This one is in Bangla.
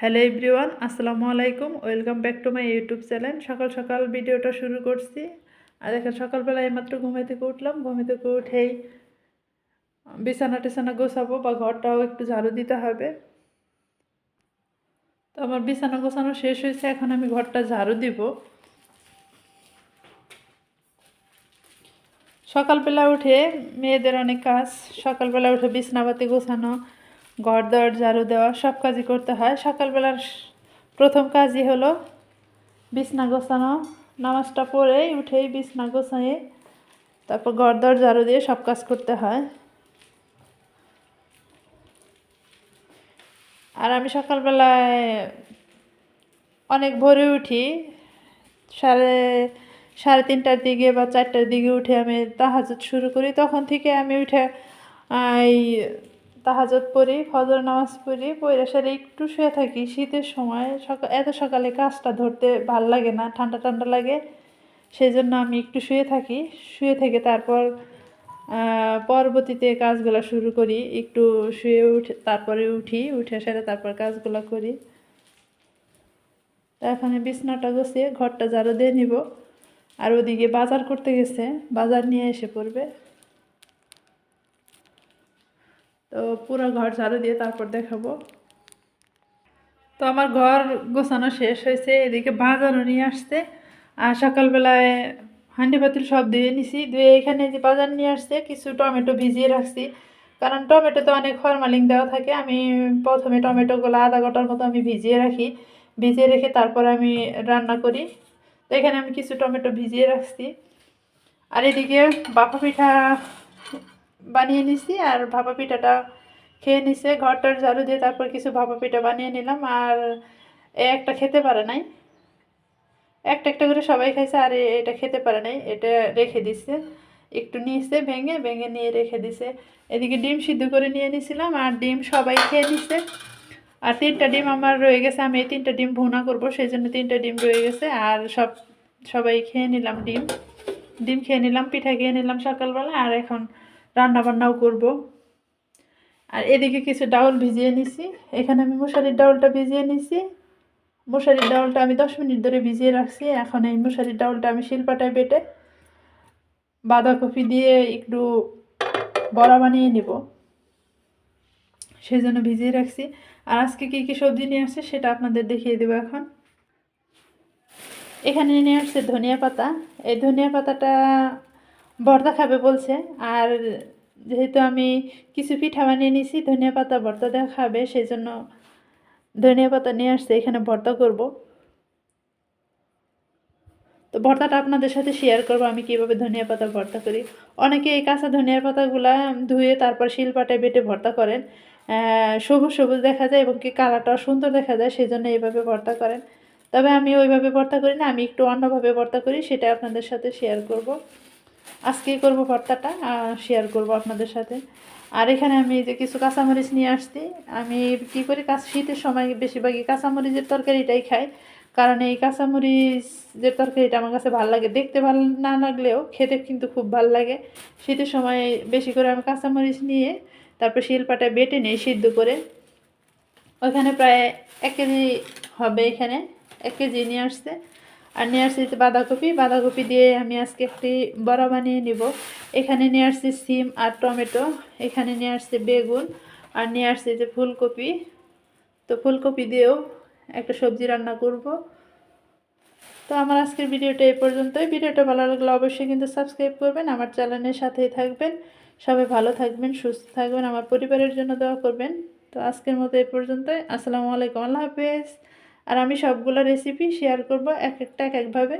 হ্যালো এভরিওয়ান, আসসালামু আলাইকুম। Welcome back to my YouTube channel. সকাল সকাল ভিডিওটা শুরু করছি। আর দেখেন সকালবেলা এইমাত্র ঘুমে থেকে উঠলাম। ঘুমে থেকে উঠেই বিছানা টিছানা গোছাবো বা ঘরটাও একটু ঝাড়ু দিতে হবে। তো আমার বিছানা গোছানো শেষ হয়েছে। এখন আমি ঘরটা ঝাড়ু দিব। সকালবেলা উঠে মেয়েদের অনেক কাজ। সকালবেলা উঠে বিছনাবাতি গোছানো ঘর দর ঝাড়ু দেওয়া, সব কাজই করতে হয়। সকালবেলার প্রথম কাজই হলো বিছনা গোছানো। নামাজটা পড়েই উঠেই বিছনা গোছায়ে তারপর ঘর, দর, ঝাড়ু দিয়ে সব কাজ করতে হয়। আর আমি সকালবেলায় অনেক ভোরে উঠি। সাড়ে সাড়ে তিনটার দিকে বা চারটার দিকে উঠে আমি তাহাজত শুরু করি। তখন থেকে আমি উঠে এই তাহাজত পড়ি, ফজর নামাজ পড়ি পড়ে সারে একটু শুয়ে থাকি। শীতের সময় সকাল এত সকালে কাজটা ধরতে ভালো লাগে না, ঠান্ডা ঠান্ডা লাগে। সেই জন্য আমি একটু শুয়ে থাকি। শুয়ে থেকে তারপর পরবর্তীতে কাজগুলো শুরু করি। একটু শুয়ে উঠে তারপরে উঠি, উঠে সেরে তারপর কাজগুলো করি। এখানে বিছনাটা গুছিয়ে ঘরটা ঝাড়ু দিয়ে নিব। আর ওদিকে বাজার করতে গেছে। বাজার নিয়ে এসে পড়বে। তো পুরো ঘর ঝাড়ু দিয়ে তারপর দেখাবো। তো আমার ঘর গোছানো শেষ হয়েছে, এদিকে বাজারও নিয়ে আসছে। আর সকালবেলায় হাঁডি পাতিল সব ধুয়ে নিছি, ধুয়ে এখানে যে বাজার নিয়ে আসছে, কিছু টমেটো ভিজিয়ে রাখছি। কারণ টমেটোতে অনেক ফরমালিং দেওয়া থাকে, আমি প্রথমে টমেটোগুলো আধা ঘণ্টার মতো আমি ভিজিয়ে রাখি। ভিজিয়ে রেখে তারপর আমি রান্না করি। তো এখানে আমি কিছু টমেটো ভিজিয়ে রাখছি। আর এদিকে বাপা পিঠা বানিয়ে নিছি আর ভাপা পিঠাটা খেয়ে নিছে। ঘরটার ঝাড়ু দিয়ে তারপর কিছু ভাপা পিঠা বানিয়ে নিলাম আর এ একটা খেতে পারে নাই। একটা একটা করে সবাই খাইছে আর এটা খেতে পারে নাই। এটা রেখে দিছে। একটু নিয়েছে, ভেঙে ভেঙে নিয়ে রেখে দিছে। এদিকে ডিম সিদ্ধ করে নিয়ে নিছিলাম আর ডিম সবাই খেয়ে নিছে। আর তিনটা ডিম আমার রয়ে গেছে। আমি এই তিনটা ডিম ভুনা করব সেই জন্য তিনটা ডিম রয়ে গেছে। আর সব সবাই খেয়ে নিলাম ডিম। ডিম খেয়ে নিলাম, পিঠা খেয়ে নিলাম সকালবেলা। আর এখন রান্না বান্নাও করব। আর এদিকে কিছু ডাউল ভিজিয়ে নিছি। এখানে আমি মশারির ডাউলটা ভিজিয়ে নিছি। মশারির ডাউলটা আমি দশ মিনিট ধরে ভিজিয়ে রাখছি। এখন এই মশারির ডাউলটা আমি শিলপাটায় বেটে বাঁধাকপি দিয়ে একটু বড়া বানিয়ে নিব। সেই জন্য ভিজিয়ে রাখছি। আর আজকে কী কী সবজি নিয়ে আসছে সেটা আপনাদের দেখিয়ে দেবো এখন। এখানে নিয়ে আসছে ধনিয়া পাতা। এই ধনিয়া পাতাটা ভর্তা খাবে বলছে। আর যেহেতু আমি কিছু পিঠা বানিয়ে নিয়েছি, ধনিয়া পাতা ভর্তা দেওয়া খাবে, সেই জন্য ধনিয়া পাতা নিয়ে আসছে, এখানে ভর্তা করব। তো ভর্তাটা আপনাদের সাথে শেয়ার করব, আমি কীভাবে ধনিয়া পাতা ভর্তা করি। অনেকে এই কাঁচা ধনিয়ার পাতাগুলা ধুয়ে তারপর শিলপাটায় বেটে ভর্তা করেন। সবুজ সবুজ দেখা যায় এবং কি কালারটাও সুন্দর দেখা যায়, সেই জন্য এইভাবে ভর্তা করেন। তবে আমি ওইভাবে ভর্তা করি না, আমি একটু অন্যভাবে ভর্তা করি সেটা আপনাদের সাথে শেয়ার করব। আজকেই করব ভর্তাটা শেয়ার করব আপনাদের সাথে। আর এখানে আমি যে কিছু কাঁচামরিচ নিয়ে আসছি। আমি কী করি কাঁচা শীতের সময় বেশিরভাগই কাঁচামরিচের তরকারিটাই খাই। কারণ এই কাঁচামরিচের তরকারিটা আমার কাছে ভালো লাগে। দেখতে ভালো না লাগলেও খেতে কিন্তু খুব ভালো লাগে। শীতের সময় বেশি করে আমি কাঁচামরিচ নিয়ে তারপর শিলপাটায় বেটে নিই সিদ্ধ করে। ওইখানে প্রায় এক কেজি হবে এখানে। এক কেজি নিয়ে আসছে। আর নিয়ে আসছি বাঁধাকপি। বাঁধাকপি দিয়ে আমি আজকে একটি বড়া বানিয়ে নিব। এখানে নিয়ে আসছি সিম আর টমেটো, এখানে নিয়ে আসছি বেগুন আর নিয়ে আসছি যে ফুলকপি। তো ফুলকপি দিয়েও একটা সবজি রান্না করব। তো আমার আজকের ভিডিওটা এই পর্যন্তই। ভিডিওটা ভালো লাগলে অবশ্যই কিন্তু সাবস্ক্রাইব করবেন, আমার চ্যানেলের সাথেই থাকবেন। সবাই ভালো থাকবেন, সুস্থ থাকবেন, আমার পরিবারের জন্য দোয়া করবেন। তো আজকের মতো এই পর্যন্তই। আসসালামু আলাইকুম, আল্লাহ হাফেজ। আর আমি সবগুলো রেসিপি শেয়ার করব এক একটা এক একভাবে।